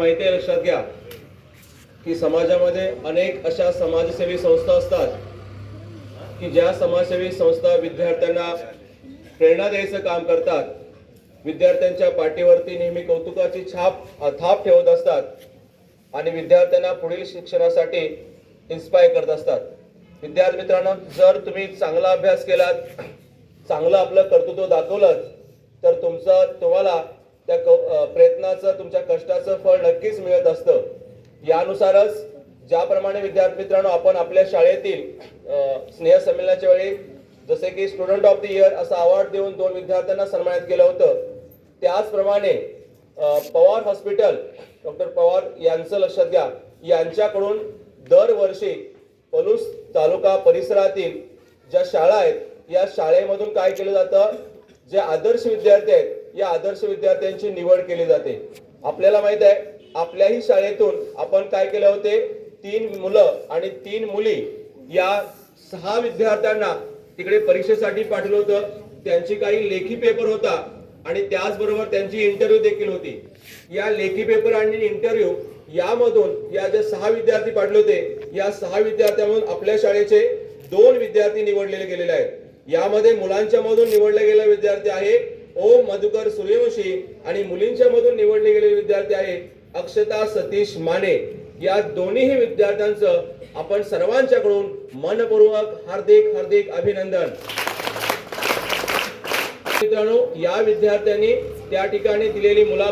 माहिती आहे लक्षात घ्या की समाजामध्ये अनेक अशा समाजसेवी संस्था असतात की ज्या समाजसेवी संस्था विद्यार्थ्यांना प्रेरणा द्यायचं काम करतात. विद्यार्थ्यांच्या पाठीवरती नेहमी कौतुकाची छाप थाप ठेवत असतात आणि विद्यार्थ्यांना पुढील शिक्षणासाठी इन्स्पायर करत असतात. विद्यार्थी मित्रांनो जर तुम्ही चांगला अभ्यास केलात चांगलं आपलं कर्तृत्व दाखवलं तर तुमचं तुम्हाला त्या प्रयत्नाचं तुमच्या कष्टाचं फळ नक्कीच मिळत असतं. यानुसारच ज्याप्रमाणे विद्यार्थी मित्रांनो आपण आपल्या शाळेतील स्नेहसंमेलनाच्या वेळी जसे की स्टुडंट ऑफ द इयर असा अवॉर्ड देऊन दोन विद्यार्थ्यांना सन्मानित केलं होतं त्याचप्रमाणे पवार हॉस्पिटल डॉक्टर पवार यांचं लक्षात घ्या यांच्याकडून दरवर्षी पलूस तालुका परिसरातील ज्या शाळा आहेत या शाळेमधून काय केलं जातं जे आदर्श विद्यार्थी आहेत या आदर्श विद्यार्थ्यांची निवड केली जाते. आपल्याला माहीत आहे आपल्याही शाळेतून आपण काय केले होते? तीन मुलं आणि तीन मुली या सहा विद्यार्थ्यांना तिकडे परीक्षेसाठी पाठवलं होतं. त्यांची काही लेखी पेपर होता आणि त्याचबरोबर त्यांची इंटरव्ह्यू देखील होती. या लेखी पेपर आणि इंटरव्ह्यू यामधून या जे सहा विद्यार्थी पाठले होते या सहा विद्यार्थ्यांमधून आपल्या शाळेचे दोन विद्यार्थी निवडलेले गेलेले आहेत. यामध्ये मुलांच्या मधून निवडले गेलेला विद्यार्थी आहे ओम मधुकर सूर्यवंशी आणि मुलींच्या मधून निवडले गेलेले विद्यार्थी आहे अक्षता सतीश माने. या दोन्हीही विद्यार्थ्यांचं आपण सर्वांच्याकडून मनपूर्वक हार्दिक हार्दिक अभिनंदन. मित्रांनो या विद्यार्थ्यांनी त्या ठिकाणी दिलेली मुला